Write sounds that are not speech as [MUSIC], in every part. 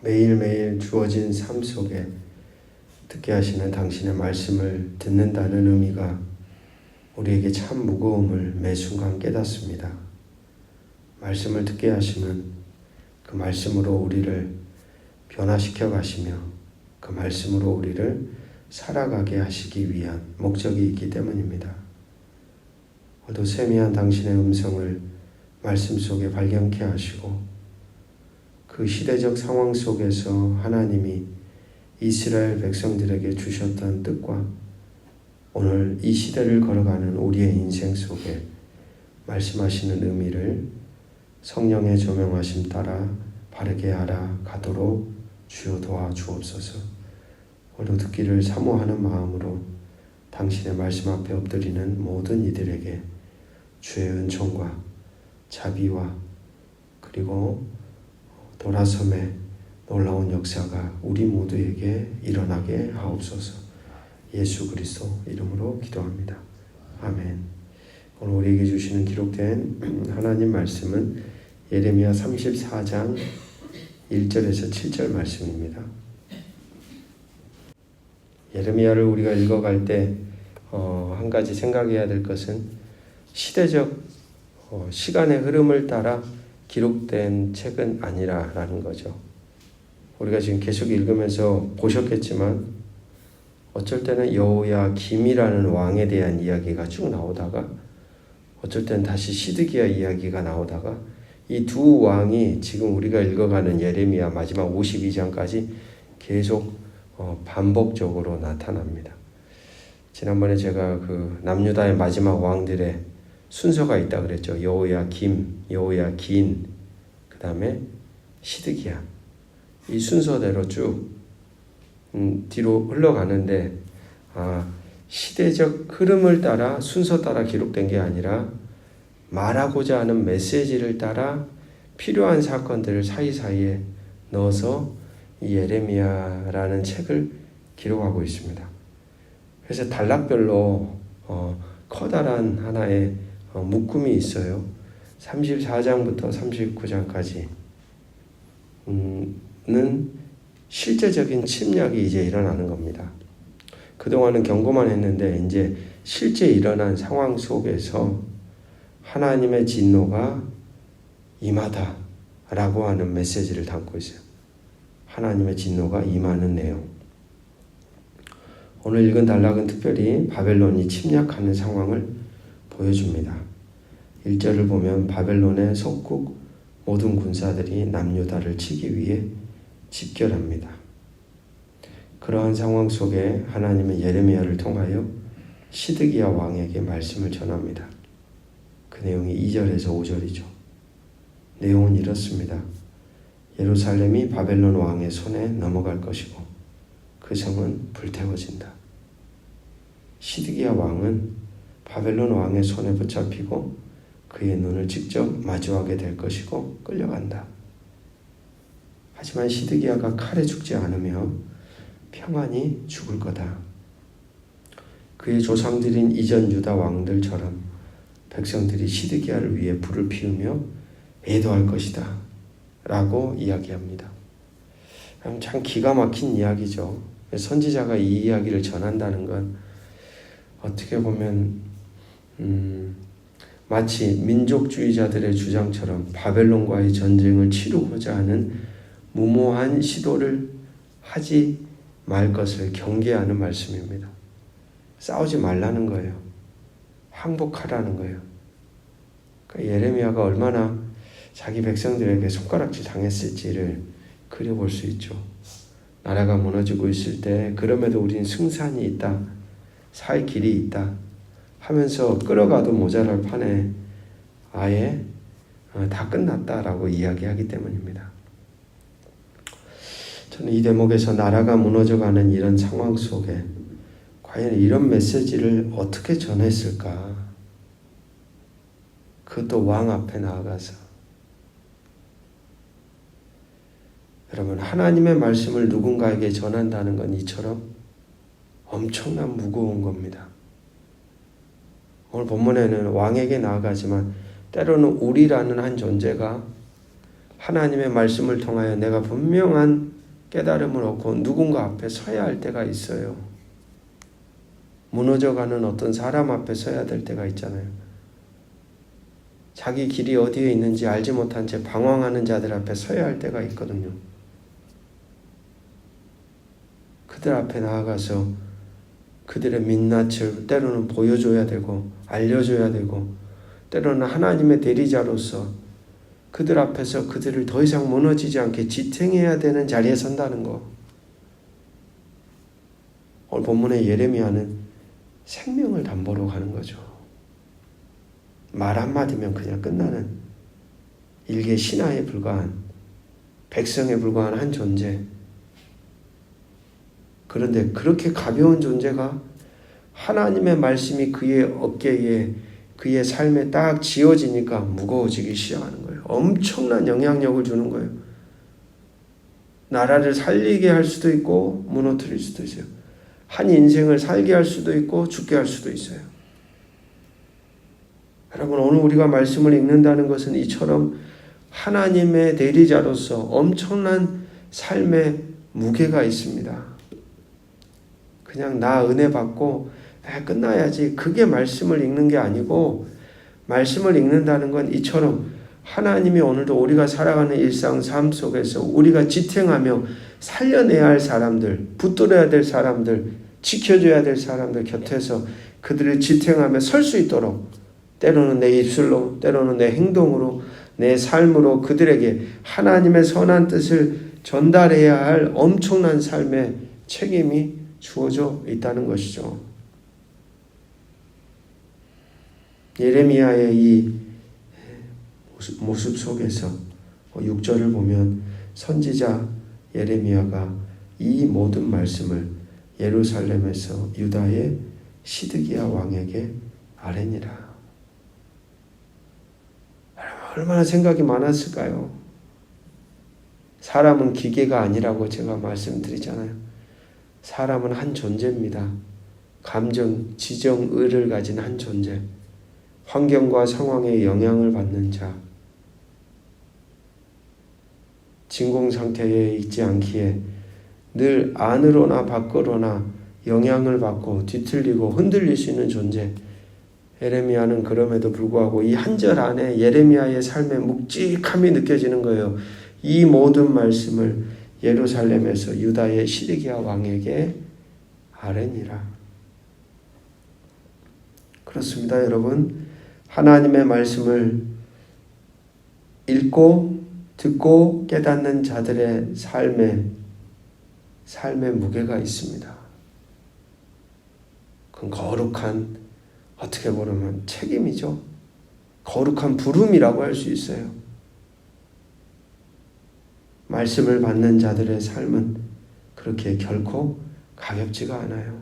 매일매일 주어진 삶 속에 듣게 하시는 당신의 말씀을 듣는다는 의미가 우리에게 참 무거움을 매 순간 깨닫습니다. 말씀을 듣게 하시면 그 말씀으로 우리를 변화시켜 가시며 그 말씀으로 우리를 살아가게 하시기 위한 목적이 있기 때문입니다. 오도 세미한 당신의 음성을 말씀 속에 발견케 하시고 그 시대적 상황 속에서 하나님이 이스라엘 백성들에게 주셨던 뜻과 오늘 이 시대를 걸어가는 우리의 인생 속에 말씀하시는 의미를 성령의 조명하심 따라 바르게 알아가도록 주여 도와 주옵소서. 오늘 듣기를 사모하는 마음으로 당신의 말씀 앞에 엎드리는 모든 이들에게 주의 은총과 자비와 그리고 돌아섬의 놀라운 역사가 우리 모두에게 일어나게 하옵소서. 예수 그리스도 이름으로 기도합니다. 아멘. 오늘 우리에게 주시는 기록된 [CLEARS THROAT] 하나님 말씀은 예레미야 34장 1절에서 7절 말씀입니다. 예레미야를 우리가 읽어갈 때, 어, 한 가지 생각해야 될 것은 시대적 어, 시간의 흐름을 따라 기록된 책은 아니라라는 거죠. 우리가 지금 계속 읽으면서 보셨겠지만 어쩔 때는 여호야 김이라는 왕에 대한 이야기가 쭉 나오다가 어쩔 때는 다시 시드기야 이야기가 나오다가 이 두 왕이 지금 우리가 읽어가는 예레미야 마지막 52장까지 계속 어, 반복적으로 나타납니다. 지난번에 제가 그 남유다의 마지막 왕들의 순서가 있다 그랬죠. 여호야 김, 여호야 긴, 그 다음에 시드기야. 이 순서대로 쭉 음, 뒤로 흘러가는데 아, 시대적 흐름을 따라 순서 따라 기록된 게 아니라 말하고자 하는 메시지를 따라 필요한 사건들을 사이사이에 넣어서 이 예레미야라는 책을 기록하고 있습니다. 그래서 단락별로 어, 커다란 하나의 어, 묶음이 있어요. 34장부터 39장까지 는 실제적인 침략이 이제 일어나는 겁니다. 그동안은 경고만 했는데 이제 실제 일어난 상황 속에서 하나님의 진노가 임하다 라고 하는 메시지를 담고 있어요. 하나님의 진노가 임하는 내용. 오늘 읽은 단락은 특별히 바벨론이 침략하는 상황을 보여줍니다. 1절을 보면 바벨론의 속국 모든 군사들이 남유다를 치기 위해 집결합니다. 그러한 상황 속에 하나님은 예레미야를 통하여 시드기야 왕에게 말씀을 전합니다. 그 내용이 2절에서 5절이죠. 내용은 이렇습니다. 예루살렘이 바벨론 왕의 손에 넘어갈 것이고 그 성은 불태워진다. 시드기야 왕은 바벨론 왕의 손에 붙잡히고 그의 눈을 직접 마주하게 될 것이고 끌려간다. 하지만 시드기야가 칼에 죽지 않으며 평안히 죽을 거다. 그의 조상들인 이전 유다 왕들처럼 백성들이 시드기야를 위해 불을 피우며 애도할 것이다. 라고 이야기합니다. 참 기가 막힌 이야기죠. 선지자가 이 이야기를 전한다는 건 어떻게 보면 음, 마치 민족주의자들의 주장처럼 바벨론과의 전쟁을 치르고자 하는 무모한 시도를 하지 말 것을 경계하는 말씀입니다. 싸우지 말라는 거예요. 항복하라는 거예요. 그러니까 예레미야가 얼마나 자기 백성들에게 손가락질 당했을지를 그려볼 수 있죠. 나라가 무너지고 있을 때 그럼에도 우리는 승산이 있다. 살 길이 있다. 하면서 끌어가도 모자랄 판에 아예 어, 다 끝났다라고 이야기하기 때문입니다. 저는 이 대목에서 나라가 무너져가는 이런 상황 속에 과연 이런 메시지를 어떻게 전했을까? 그것도 왕 앞에 나아가서 여러분 하나님의 말씀을 누군가에게 전한다는 건 이처럼 엄청난 무거운 겁니다. 오늘 본문에는 왕에게 나아가지만 때로는 우리라는 한 존재가 하나님의 말씀을 통하여 내가 분명한 깨달음을 얻고 누군가 앞에 서야 할 때가 있어요. 무너져가는 어떤 사람 앞에 서야 될 때가 있잖아요. 자기 길이 어디에 있는지 알지 못한 채 방황하는 자들 앞에 서야 할 때가 있거든요. 그들 앞에 나아가서 그들의 민낯을 때로는 보여줘야 되고 알려줘야 되고 때로는 하나님의 대리자로서 그들 앞에서 그들을 더 이상 무너지지 않게 지탱해야 되는 자리에 선다는 거. 오늘 본문의 예레미야는 생명을 담보로 가는 거죠. 말 한마디면 그냥 끝나는 일개 신하에 불과한 백성에 불과한 한 존재. 그런데 그렇게 가벼운 존재가 하나님의 말씀이 그의 어깨에 그의 삶에 딱 지어지니까 무거워지기 시작하는 거예요. 엄청난 영향력을 주는 거예요. 나라를 살리게 할 수도 있고 무너뜨릴 수도 있어요. 한 인생을 살게 할 수도 있고 죽게 할 수도 있어요. 여러분 오늘 우리가 말씀을 읽는다는 것은 이처럼 하나님의 대리자로서 엄청난 삶의 무게가 있습니다. 그냥 나 은혜 받고 아, 끝나야지. 그게 말씀을 읽는 게 아니고 말씀을 읽는다는 건 이처럼 하나님이 오늘도 우리가 살아가는 일상 삶 속에서 우리가 지탱하며 살려내야 할 사람들, 붙들어야 될 사람들, 지켜줘야 될 사람들 곁에서 그들을 지탱하며 설 수 있도록 때로는 내 입술로, 때로는 내 행동으로, 내 삶으로 그들에게 하나님의 선한 뜻을 전달해야 할 엄청난 삶의 책임이 주어져 있다는 것이죠. 예레미야의 이 모습, 속에서 6절을 보면 선지자 예레미야가 이 모든 말씀을 예루살렘에서 유다의 시드기야 왕에게 아뢰니라. 얼마나 생각이 많았을까요? 사람은 기계가 아니라고 제가 말씀드리잖아요. 사람은 한 존재입니다. 감정, 지정, 의를 가진 한 존재. 환경과 상황에 영향을 받는 자. 진공 상태에 있지 않기에 늘 안으로나 밖으로나 영향을 받고 뒤틀리고 흔들릴 수 있는 존재. 예레미야는 그럼에도 불구하고 이 한 절 안에 예레미야의 삶의 묵직함이 느껴지는 거예요. 이 모든 말씀을 예루살렘에서 유다의 시리기야 왕에게 아뢰니라. 그렇습니다, 여러분. 하나님의 말씀을 읽고 듣고 깨닫는 자들의 삶에 삶의 무게가 있습니다. 그건 거룩한 어떻게 보면 책임이죠. 거룩한 부름이라고 할 수 있어요. 말씀을 받는 자들의 삶은 그렇게 결코 가볍지가 않아요.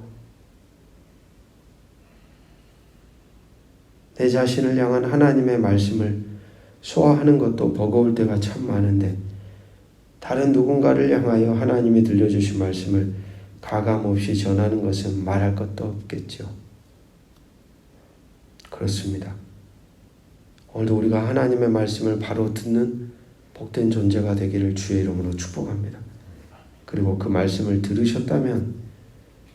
내 자신을 향한 하나님의 말씀을 소화하는 것도 버거울 때가 참 많은데 다른 누군가를 향하여 하나님이 들려주신 말씀을 가감 없이 전하는 것은 말할 것도 없겠죠. 그렇습니다. 오늘도 우리가 하나님의 말씀을 바로 듣는 복된 존재가 되기를 주의 이름으로 축복합니다. 그리고 그 말씀을 들으셨다면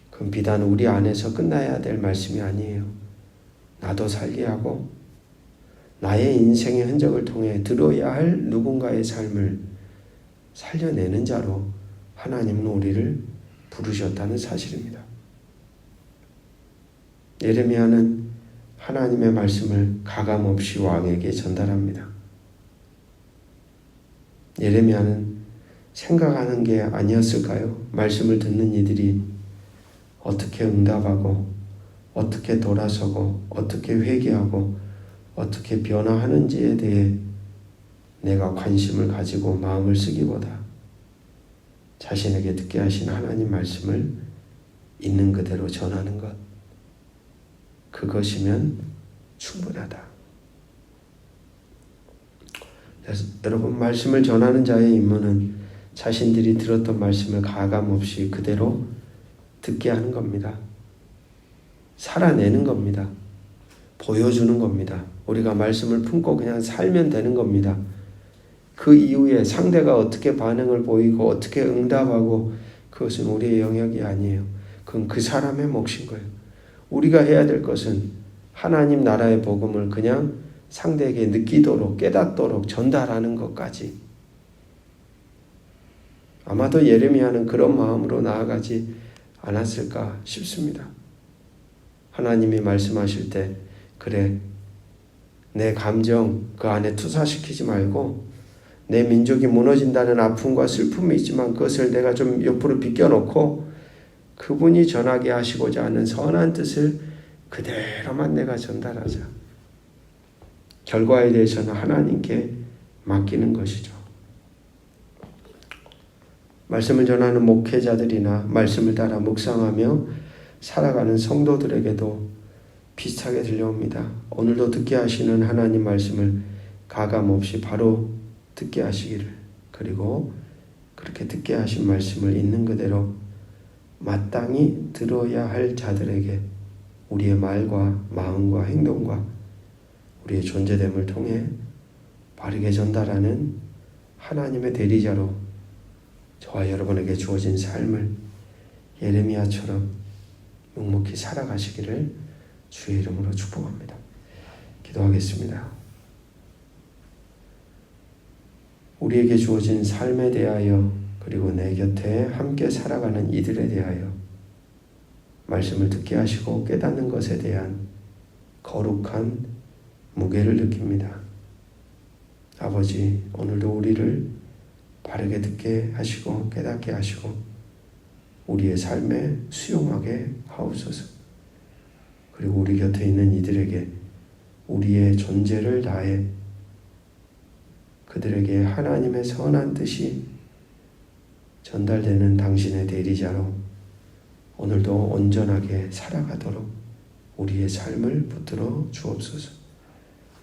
그건 비단 우리 안에서 끝나야 될 말씀이 아니에요. 나도 살게 하고 나의 인생의 흔적을 통해 들어야 할 누군가의 삶을 살려내는 자로 하나님은 우리를 부르셨다는 사실입니다. 예레미야는 하나님의 말씀을 가감 없이 왕에게 전달합니다. 예레미야는 생각하는 게 아니었을까요? 말씀을 듣는 이들이 어떻게 응답하고 어떻게 돌아서고 어떻게 회개하고 어떻게 변화하는지에 대해 내가 관심을 가지고 마음을 쓰기보다 자신에게 듣게 하신 하나님 말씀을 있는 그대로 전하는 것 그것이면 충분하다. 그래서 여러분 말씀을 전하는 자의 임무는 자신들이 들었던 말씀을 가감 없이 그대로 듣게 하는 겁니다. 살아내는 겁니다. 보여주는 겁니다. 우리가 말씀을 품고 그냥 살면 되는 겁니다. 그 이후에 상대가 어떻게 반응을 보이고 어떻게 응답하고 그것은 우리의 영역이 아니에요. 그건 그 사람의 몫인 거예요. 우리가 해야 될 것은 하나님 나라의 복음을 그냥 상대에게 느끼도록 깨닫도록 전달하는 것까지 아마도 예레미야는 그런 마음으로 나아가지 않았을까 싶습니다. 하나님이 말씀하실 때 그래 내 감정 그 안에 투사시키지 말고 내 민족이 무너진다는 아픔과 슬픔이 있지만 그것을 내가 좀 옆으로 비껴놓고 그분이 전하게 하시고자 하는 선한 뜻을 그대로만 내가 전달하자. 결과에 대해서는 하나님께 맡기는 것이죠. 말씀을 전하는 목회자들이나 말씀을 따라 묵상하며 살아가는 성도들에게도 비슷하게 들려옵니다. 오늘도 듣게 하시는 하나님 말씀을 가감 없이 바로 듣게 하시기를 그리고 그렇게 듣게 하신 말씀을 있는 그대로 마땅히 들어야 할 자들에게 우리의 말과 마음과 행동과 우리의 존재됨을 통해 바르게 전달하는 하나님의 대리자로 저와 여러분에게 주어진 삶을 예레미야처럼 묵묵히 살아가시기를 주의 이름으로 축복합니다. 기도하겠습니다. 우리에게 주어진 삶에 대하여 그리고 내 곁에 함께 살아가는 이들에 대하여 말씀을 듣게 하시고 깨닫는 것에 대한 거룩한 무게를 느낍니다. 아버지, 오늘도 우리를 바르게 듣게 하시고 깨닫게 하시고 우리의 삶에 수용하게 하옵소서. 그리고 우리 곁에 있는 이들에게 우리의 존재를 다해 그들에게 하나님의 선한 뜻이 전달되는 당신의 대리자로 오늘도 온전하게 살아가도록 우리의 삶을 붙들어 주옵소서.